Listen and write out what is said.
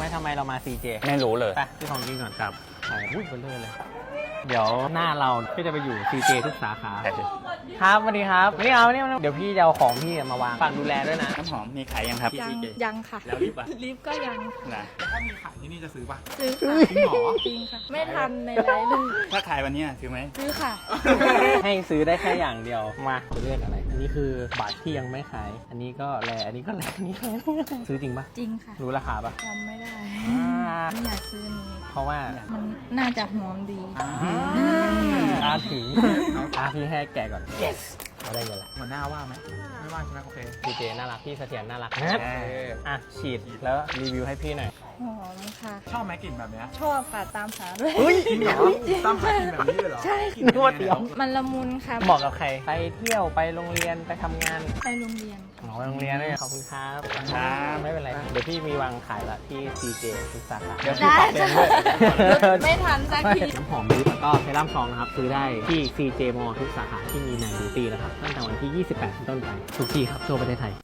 ไหมทำไมเรามา CJ ไม่รู้เลยไปซื้อของกินก่อนครับไปอุ้ยเบลอเลย เดี๋ยวหน้าเราก็จะไปอยู่ CJ ทุกสาขา ครับสวัสดีครับไม่เอาไม่เอาเดี๋ยวพี่จะเอาของพี่มาวางฝากดูแลด้วยนะน้ำหอมมีขายยังครับยังพี่เจยังค่ะแล้วรีบอะลิฟต์ก็ยังนะถ้ามีขายที่นี่จะซื้อป่ะซื้อค่ะจริงเหรอจริงค่ะ ไม่ทันในไลฟ์เลยถ้าขายวันนี้ถือไหมซื้อค่ะ ให้ซื้อได้แค่อย่างเดียวมาจะเลือกอะไรอันนี้คือบัตรที่ยังไม่ขาย อันนี้ก็แลอันนี้ก็แลอันนี้ก็แลซื้อจริงปะจริงค่ะ รู้ราคาปะจำไม่ได้อ่าไม่อยากซื้อนี้เพราะว่ามันน่าจะหอมดีอาถึง อาพี่ให้แกะก่อน yes เราได้เงินละหัวหน้าว่าไหมไม่ว่าใช่ไหมโอเคพีเจน่ารักพี่เสถียรน่ารักเอออะฉีดแล้วรีวิวให้พี่หน่อยหอมค่ะ ชอบไหมกลิ่นแบบเนี้ยชอบค่ะตามหาด้วยจริงเหรอตั้มหากินแบบนี้เลยเหรอใช่นึกว่าเตี๋ยว มันละมุนค่ะเหมาะกับใครไปเที่ยวไปโรงเรียนไปทำงาน ไปโรงเรียน หมอไปโรงเรียนด้วยขอบคุณครับครับไม่เป็นไรเดี๋ยวพี่มีวางขายละที่ CJ ทุกสาขาเดี๋ยวพี่ได้ฝากเตือนด้วย ไม่ทันสักที น้ำหอมลิปแล้วก็เซรั่มซองนะครับ ซื้อได้ที่ CJ m a l l ทุกสาขาที่มีในบิวตี้นะครับ ตั้งแต่วันที่ 28 เป็นต้นไป ทุกที่ครับทั่วประเทศไทย